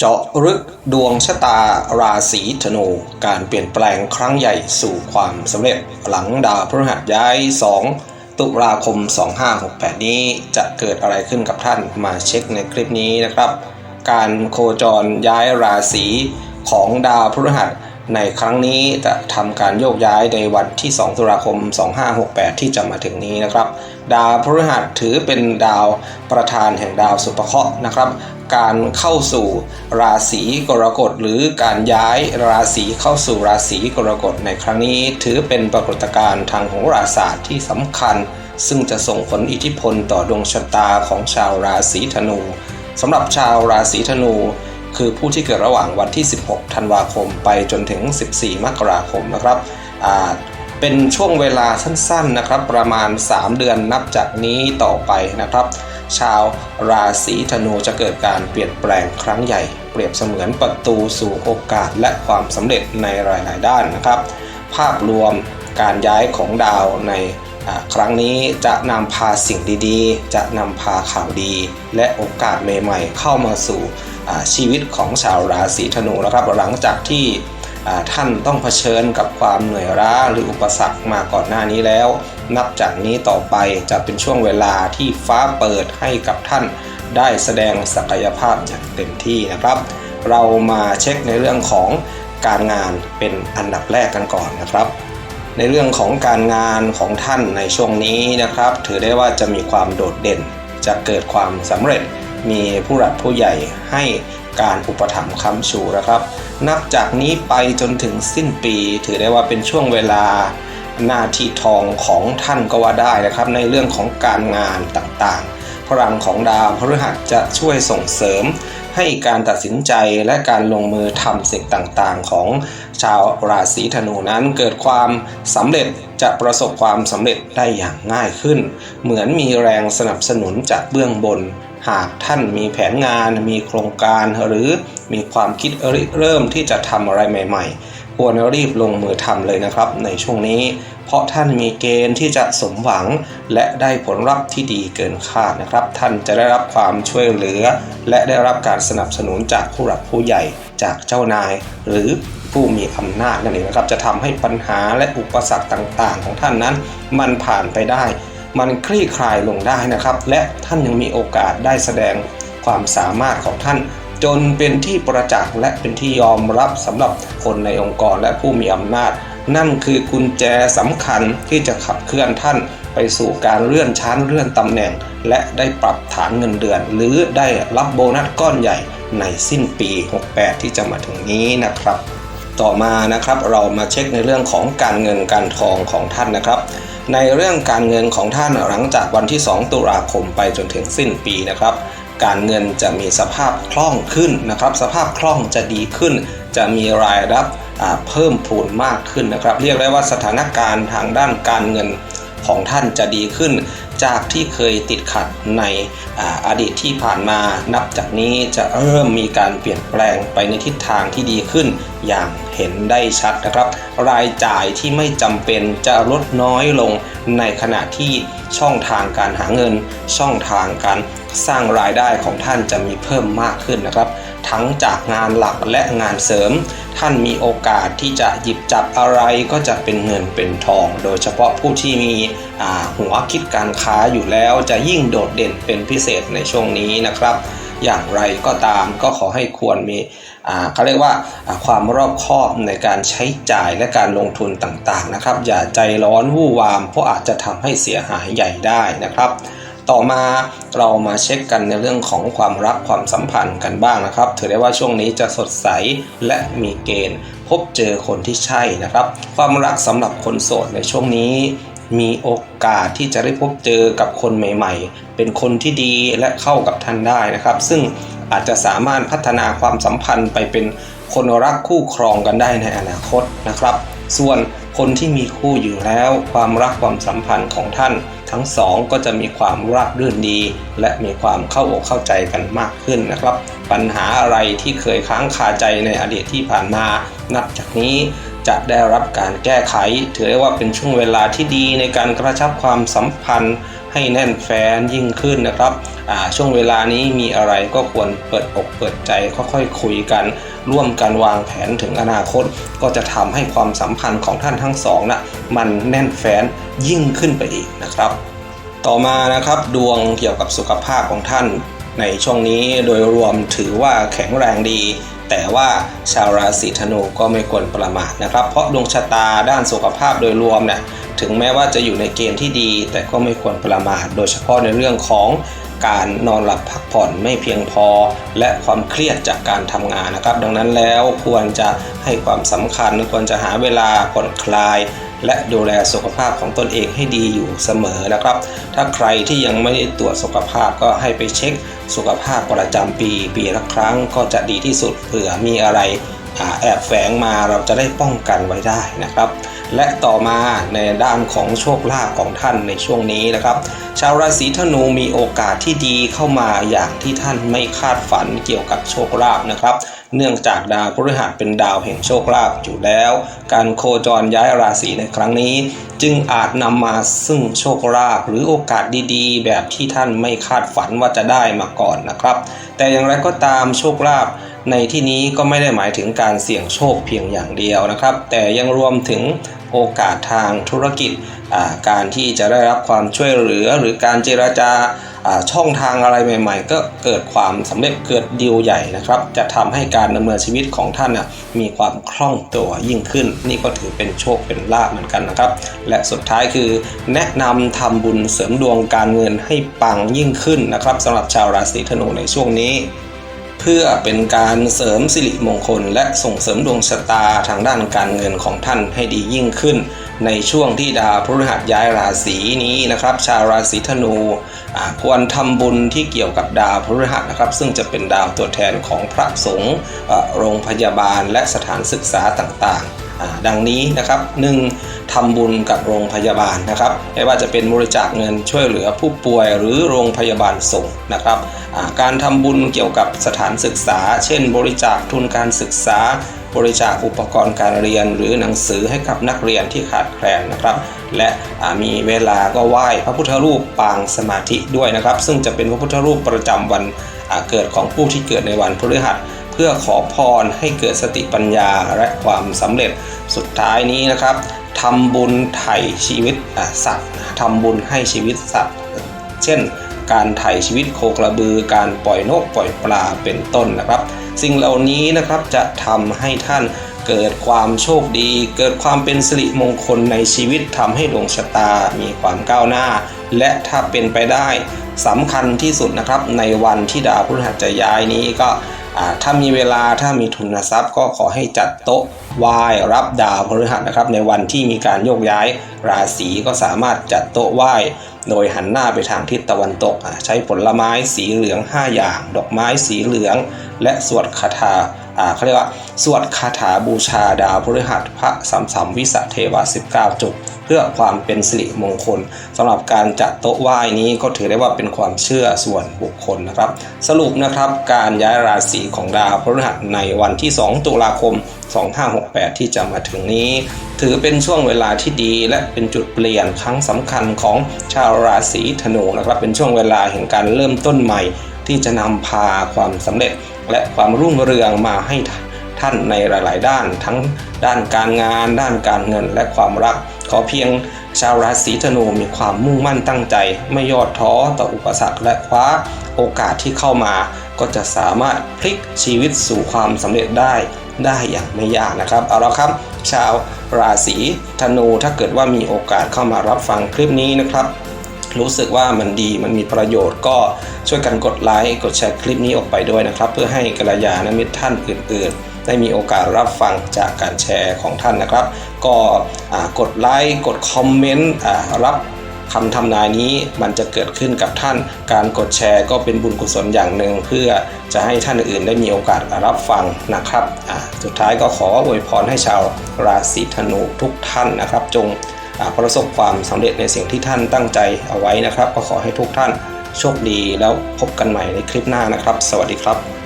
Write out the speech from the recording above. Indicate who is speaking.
Speaker 1: เจาะลึกดวงชะตาราศีธนูการเปลี่ยนแปลงครั้งใหญ่สู่ความสำเร็จหลังดาวพฤหัสย้าย 2 ตุลาคม 2568 นี้จะเกิดอะไรขึ้นกับท่านมาเช็คในคลิปนี้นะครับ การโคจรย้ายราศีของดาวพฤหัสในครั้งนี้จะทำการโยกย้ายในวันที่ 2 ตุลาคม 2568 ที่จะมาถึงนี้นะครับ ดาวพฤหัสถือเป็นดาวประธานแห่งดาวสุภเคราะห์นะครับ การเข้าสู่ราศีกรกฎหรือการย้ายราศีเข้าสู่ราศีกรกฎในครั้งนี้ ถือเป็นปรากฏการณ์ทางโหราศาสตร์ที่สำคัญ ซึ่งจะส่งผลอิทธิพลต่อดวงชะตาของชาวราศีธนูสำหรับชาวราศีธนู คือผู้ที่เกิดระหว่างวันที่ 16 ธันวาคมไปจนถึง 14 มกราคมนะครับอ่า เป็นช่วงเวลาสั้นๆนะครับ ประมาณ 3 เดือนนับจากนี้ต่อไปนะครับ ชาวราศีธนูจะเกิดการเปลี่ยนแปลงครั้งใหญ่ เปรียบเสมือนประตูสู่โอกาสและความสำเร็จในหลายๆ ด้านนะครับ ภาพรวมการย้ายของดาวในครั้งนี้จะนำพาสิ่งดีๆ จะนำพาข่าวดี และโอกาสใหม่ๆ เข้ามาสู่ชีวิตของชาวราศีธนูนะครับ หลังจากที่ ท่านต้องเผชิญกับความเหนื่อยล้าหรืออุปสรรคมาก่อนหน้านี้แล้ว นับจากนี้ต่อไปจะเป็นช่วงเวลาที่ฟ้าเปิดให้กับท่าน ได้แสดงศักยภาพอย่างเต็มที่นะครับ เรามาเช็คในเรื่องของการงานเป็นอันดับแรกกันก่อนนะครับ ในเรื่องของการงานของท่านในช่วงนี้นะครับ ถือได้ว่าจะมีความโดดเด่น จะเกิดความสำเร็จมีผู้หลักผู้ใหญ่ให้การอุปถัมภ์ค้ำชูนะครับ นับจากนี้ไปจนถึงสิ้นปี ถือได้ว่าเป็นช่วงเวลาหน้าที่ทองของท่านก็ว่าได้นะครับ ในเรื่องของการงานต่างๆ พลังของดาวพฤหัสจะช่วยส่งเสริม ให้การตัดสินใจและการลงมือทำสิ่งต่างๆ ของชาวราศีธนูนั้นเกิดความสำเร็จจะประสบความสำเร็จได้อย่างง่ายขึ้น เหมือนมีแรงสนับสนุนจากเบื้องบน หากท่านมีแผนงาน มีโครงการหรือมีความคิดริเริ่มที่จะทำอะไรใหม่ ๆ ควรรีบลงมือทำเลยนะครับ ในช่วงนี้ เพราะท่านมีเกณฑ์ที่จะสมหวัง และได้ผลลัพธ์ที่ดีเกินคาดนะครับ ท่านจะได้รับความช่วยเหลือ และได้รับการสนับสนุนจากผู้หลักผู้ใหญ่จากเจ้านาย หรือผู้มีอำนาจนั่นเองนะครับ จะทำให้ปัญหาและอุปสรรคต่างๆ ของท่านนั้น มันผ่านไปได้ มันคลี่คลายลงได้นะครับ และท่านยังมีโอกาสได้แสดงความสามารถของท่าน จนเป็นที่ประจักษ์และเป็นที่ยอมรับสำหรับคนในองค์กรและผู้มีอำนาจ นั่นคือกุญแจสำคัญที่จะขับเคลื่อนท่านไปสู่การเลื่อนชั้นเลื่อนตำแหน่ง และได้ปรับฐานเงินเดือน หรือได้รับโบนัสก้อนใหญ่ในสิ้นปี 68 ที่จะมาถึงนี้นะครับ ต่อมานะครับเรามาเช็คในเรื่องของการเงินการทองของท่านนะครับ ในเรื่องการเงินของท่านหลังจากวันที่ 2 ตุลาคมไปจนถึงสิ้นปีนะครับ การเงินจะมีสภาพคล่องขึ้นนะครับ สภาพคล่องจะดีขึ้น จะมีรายรับเพิ่มพูนมากขึ้นนะครับ เรียกได้ว่าสถานการณ์ทางด้านการเงินของท่านจะดีขึ้น จากที่เคยติดขัดในออดีตที่ผ่านมา นับจากนี้จะเริ่มมีการเปลี่ยนแปลงไปในทิศทางที่ดีขึ้น อย่างเห็นได้ชัดนะครับ รายจ่ายที่ไม่จำเป็นจะลดน้อยลงในขณะที่ช่องทางการหาเงิน ช่องทางการสร้างรายได้ของท่านจะมีเพิ่มมากขึ้นนะครับ ทั้งจากงานหลักและงานเสริม ท่านมีโอกาสที่จะหยิบจับอะไรก็จะเป็นเงินเป็นทอง โดยเฉพาะผู้ที่มีหัวคิดการค้าอยู่แล้วจะยิ่งโดดเด่นเป็นพิเศษในช่วงนี้นะครับ อย่างไรก็ตามก็ขอให้ควรมีเขาเรียกว่าความรอบคอบในการใช้จ่ายและการลงทุนต่างๆนะครับ อย่าใจร้อนวู่วาม เพราะอาจจะทำให้เสียหายใหญ่ได้นะครับต่อมาเรามาเช็คกันในเรื่องของความรักความสัมพันธ์กันบ้างนะครับ ถือได้ว่าช่วงนี้จะสดใสและมีเกณฑ์ พบเจอคนที่ใช่นะครับ ความรักสำหรับคนโสดในช่วงนี้ มีโอกาสที่จะได้พบเจอกับคนใหม่ ๆ เป็นคนที่ดีและเข้ากับท่านได้นะครับ ซึ่งอาจจะสามารถพัฒนาความสัมพันธ์ไปเป็นคนรักคู่ครองกันได้ในอนาคตนะครับ ส่วนคนที่มีคู่อยู่แล้ว ความรักความสัมพันธ์ของท่าน ทั้งสองก็จะมีความราบรื่นดี และมีความเข้าอกเข้าใจกันมากขึ้นนะครับ ปัญหาอะไรที่เคยค้างคาใจในอดีตที่ผ่านมา นับจากนี้ จะได้รับการแก้ไข ถือได้ว่าเป็นช่วงเวลาที่ดีในการกระชับความสัมพันธ์ ให้แน่นแฟ้นยิ่งขึ้นนะครับช่วงเวลานี้มีอะไรก็ควรเปิดอกเปิดใจค่อยๆคุยกัน ร่วมกันวางแผนถึงอนาคต ก็จะทำให้ความสัมพันธ์ของท่านทั้งสองนะมันแน่นแฟ้นยิ่งขึ้นไปอีกนะครับ ต่อมานะครับดวงเกี่ยวกับสุขภาพของท่าน ในช่วงนี้โดยรวมถือว่าแข็งแรงดี แต่ว่าชาวราศีธนูก็ไม่ควรประมาทนะครับ เพราะดวงชะตาด้านสุขภาพโดยรวมเนี่ยถึงแม้ว่าจะอยู่ในเกณฑ์ที่ดี แต่ก็ไม่ควรประมาทโดยเฉพาะในเรื่องของการนอนหลับพักผ่อนไม่เพียงพอ และความเครียดจากการทำงานนะครับ ดังนั้นแล้วควรจะให้ความสำคัญควรจะหาเวลาผ่อนคลาย และดูแลสุขภาพของตนเองให้ดีอยู่เสมอนะครับ ถ้าใครที่ยังไม่ได้ตรวจสุขภาพก็ให้ไปเช็ค สุขภาพประจำปีปีละครั้งก็จะดีที่สุดเผื่อมีอะไรอแอบแฝงมาเราจะได้ป้องกันไว้ได้นะครับ และต่อมาในด้านของโชคลาภของท่านในช่วงนี้นะครับ ชาวราศีธนูมีโอกาสที่ดีเข้ามาอย่างที่ท่านไม่คาดฝันเกี่ยวกับโชคลาภนะครับ เนื่องจากดาวพฤหัสเป็นดาวแห่งโชคลาภอยู่แล้ว การโคจรย้ายราศีในครั้งนี้ จึงอาจนำมาซึ่งโชคลาภหรือโอกาสดีๆ แบบที่ท่านไม่คาดฝันว่าจะได้มาก่อนนะครับ แต่อย่างไรก็ตามโชคลาภในที่นี้ก็ไม่ได้หมายถึงการเสี่ยงโชคเพียงอย่างเดียวนะครับ แต่ยังรวมถึง โอกาสทางธุรกิจ การที่จะได้รับความช่วยเหลือหรือการเจราจาช่องทางอะไรใหม่ ๆ ก็เกิดความสำเร็จเกิดดีลใหญ่นะครับ จะทำให้การดำเนินชีวิตของท่านนะมีความคล่องตัวยิ่งขึ้น นี่ก็ถือเป็นโชคเป็นลาภเหมือนกันนะครับ และสุดท้ายคือแนะนำทำบุญเสริมดวงการเงินให้ปังยิ่งขึ้นนะครับสำหรับชาวราศีธนูในช่วงนี้ พื่อเป็นการเสริมสิริมงคล และส่งเสริมดวงชะตาทางด้านการเงินของท่านให้ดียิ่งขึ้น ในช่วงที่ดาวพฤหัสย้ายราศีนี้นะครับ ชาวราศีธนูควรทำบุญที่เกี่ยวกับดาวพฤหัสนะครับ ซึ่งจะเป็นดาวตัวแทนของพระสงฆ์โรงพยาบาลและสถานศึกษาต่างๆ ดังนี้นะครับหนึ่งทำบุญกับโรงพยาบาลนะครับ ไม่ว่าจะเป็นบริจาคเงินช่วยเหลือผู้ป่วยหรือโรงพยาบาลส่งนะครับการทำบุญเกี่ยวกับสถานศึกษา เช่น บริจาคทุนการศึกษา บริจาคอุปกรณ์การเรียน หรือหนังสือให้กับนักเรียนที่ขาดแคลนนะครับ และมีเวลาก็ไหว้พระพุทธรูปปางสมาธิด้วยนะครับ ซึ่งจะเป็นพระพุทธรูปประจำวันเกิดของผู้ที่เกิดในวันพฤหัส พื่อขอพรให้เกิดสติปัญญาและความสำเร็จสุดท้ายนี้นะครับทำบุญไถ่ชีวิตสัตว์ทำบุญให้ชีวิตสัตว์ เช่น การไถ่ชีวิตโคกระบือ การปล่อยนกปล่อยปลาเป็นต้นนะครับ สิ่งเหล่านี้นะครับจะทำให้ท่านเกิดความโชคดี เกิดความเป็นสิริมงคลในชีวิตทำให้ดวงชะตามีความก้าวหน้า และถ้าเป็นไปได้สำคัญที่สุดนะครับในวันที่ดาวพฤหัสจะย้ายนี้ก็ ถ้ามีเวลาถ้ามีทุนทรัพย์ก็ขอให้จัดโต๊ะไหว้รับดาวพฤหัสนะครับ ในวันที่มีการโยกย้ายราศีก็สามารถจัดโต๊ะไหว้โดยหันหน้าไปทางทิศตะวันตก ใช้ผลไม้สีเหลือง 5 อย่าง ดอกไม้สีเหลือง และสวดคาถา เขาเรียกว่าสวดคาถาบูชาดาวพฤหัสพระสัมสัมวิสเทวะ 19จุดเพื่อความเป็นสิริมงคลสำหรับการจัดโต๊ะไหว้นี้ก็ถือได้ว่าเป็นความเชื่อส่วนบุคคลนะครับ สรุปนะครับการย้ายราศีของดาวพฤหัสในวันที่ 2 ตุลาคม 2568 ที่จะมาถึงนี้ ถือเป็นช่วงเวลาที่ดี และเป็นจุดเปลี่ยนครั้งสำคัญของชาวราศีธนูนะครับเป็นช่วงเวลาแห่งการเริ่มต้นใหม่ ที่จะนำพาความสำเร็จ และความรุ่งเรืองมาให้ท่านในหลาย ๆ ด้าน ทั้งด้านการงาน ด้านการเงินและความรัก ขอเพียงชาวราศีธนูมีความมุ่งมั่นตั้งใจ ไม่ย่อท้อต่ออุปสรรคและคว้าโอกาสที่เข้ามา ก็จะสามารถพลิกชีวิตสู่ความสำเร็จได้ได้อย่างไม่ยากนะครับ เอาละครับ ชาวราศีธนูถ้าเกิดว่ามีโอกาสเข้ามารับฟังคลิปนี้นะครับ รู้สึกว่ามันดีมันมีประโยชน์ก็ช่วยกันกดไลค์กดแชร์คลิปนี้ออกไปด้วยนะครับ เพื่อให้กัลยาณมิตรท่านอื่น ๆ ได้มีโอกาสรับฟังจากการแชร์ของท่านนะครับ ก็กดไลค์กดคอมเมนต์รับคำทำนายนี้มันจะเกิดขึ้นกับท่าน การกดแชร์ก็เป็นบุญกุศลอย่างหนึ่ง เพื่อจะให้ท่านอื่นได้มีโอกาสรับฟังนะครับสุดท้ายก็ขออวยพรให้ชาวราศีธนูทุกท่านนะครับ จง ประสบความสำเร็จในสิ่งที่ท่านตั้งใจเอาไว้นะครับ ก็ขอให้ทุกท่านโชคดีแล้วพบกันใหม่ในคลิปหน้านะครับ สวัสดีครับ